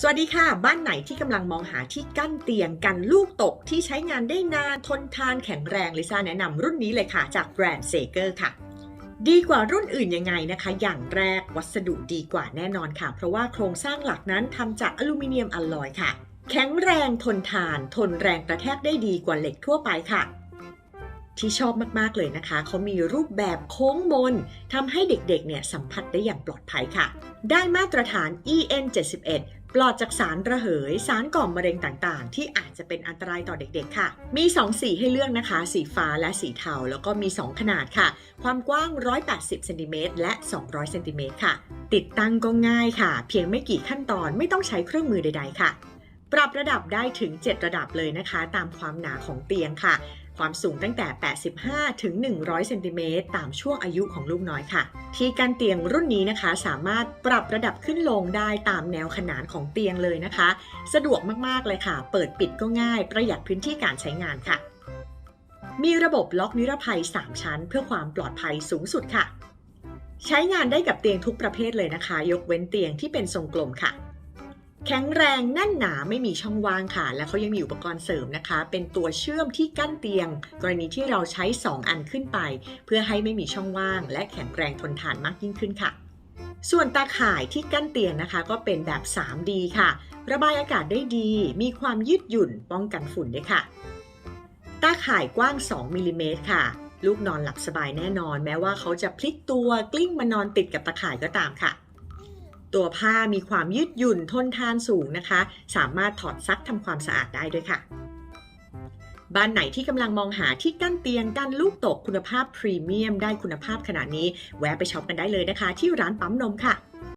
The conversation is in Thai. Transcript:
สวัสดีค่ะ บ้านไหนที่กำลังมองหาที่กั้นเตียงกันลูกตกที่ใช้งานได้นานทนทานแข็งแรงลิซ่าแนะนำรุ่นนี้เลยค่ะจากแบรนด์เซเกอร์ค่ะ ดีกว่ารุ่นอื่นยังไงนะคะ อย่างแรกวัสดุดีกว่าแน่นอนค่ะ เพราะว่าโครงสร้างหลักนั้นทำจากอลูมิเนียมอลลอยค่ะ แข็งแรงทนทาน ทนแรงกระแทกได้ดีกว่าเหล็กทั่วไปค่ะที่ชอบมาก ๆ เลยนะคะ เขามีรูปแบบโค้งมนทำให้เด็ก ๆ เนี่ยสัมผัสได้อย่างปลอดภัยค่ะ ได้มาตรฐาน EN 71 ปลอดจากสารระเหย สารก่อมะเร็งต่างๆ ที่อาจจะเป็นอันตรายต่อเด็กๆ ค่ะ มี 2 สีให้เลือกนะคะ สีฟ้าและสีเทา แล้วก็มี 2 ขนาดค่ะ ความกว้าง 180เซนติเมตรและ 200เซนติเมตรค่ะ ติดตั้งก็ง่ายค่ะ เพียงไม่กี่ขั้นตอนไม่ต้องใช้เครื่องมือใด ๆ ค่ะ ปรับระดับได้ถึง 7 ระดับเลยนะคะ ตามความหนาของเตียงค่ะ ความสูงตั้งแต่ 85 ถึง 100 เซนติเมตรตามช่วงอายุของลูกน้อยค่ะ ที่กันเตียงรุ่นนี้นะคะ สามารถปรับระดับขึ้นลงได้ตามแนวขนานของเตียงเลยนะคะ สะดวกมากๆเลยค่ะ เปิดปิดก็ง่าย ประหยัดพื้นที่การใช้งานค่ะ มีระบบล็อกนิรภัย 3 ชั้น เพื่อความปลอดภัยสูงสุดค่ะ ใช้งานได้กับเตียงทุกประเภทเลยนะคะ ยกเว้นเตียงที่เป็นทรงกลมค่ะ แข็งแรงแน่นหนาไม่มีช่องว่างค่ะ และเขายังมีอุปกรณ์เสริมนะคะ เป็นตัวเชื่อมที่กั้นเตียง กรณีที่เราใช้ 2 อันขึ้นไป เพื่อให้ไม่มีช่องว่าง และแข็งแรงทนทานมากยิ่งขึ้นค่ะ ส่วนตาข่ายที่กั้นเตียงนะคะ ก็เป็นแบบ 3D ค่ะ ระบายอากาศได้ดี มีความยืดหยุ่นป้องกันฝุ่นด้วยค่ะ ตาข่ายกว้าง 2มิลลิเมตรค่ะ ลูกนอนหลับสบายแน่นอน แม้ว่าเขาจะพลิกตัวกลิ้งมานอนติดกับตาข่ายก็ตามค่ะ ตัวผ้ามีความยืดหยุ่นทนทานสูงนะคะ สามารถถอดซักทำความสะอาดได้ด้วยค่ะ บ้านไหนที่กำลังมองหาที่กั้นเตียงกั้นลูกตกคุณภาพพรีเมียมได้คุณภาพขนาดนี้ แวะไปช็อปกันได้เลยนะคะ ที่ร้านปั๊มนมค่ะ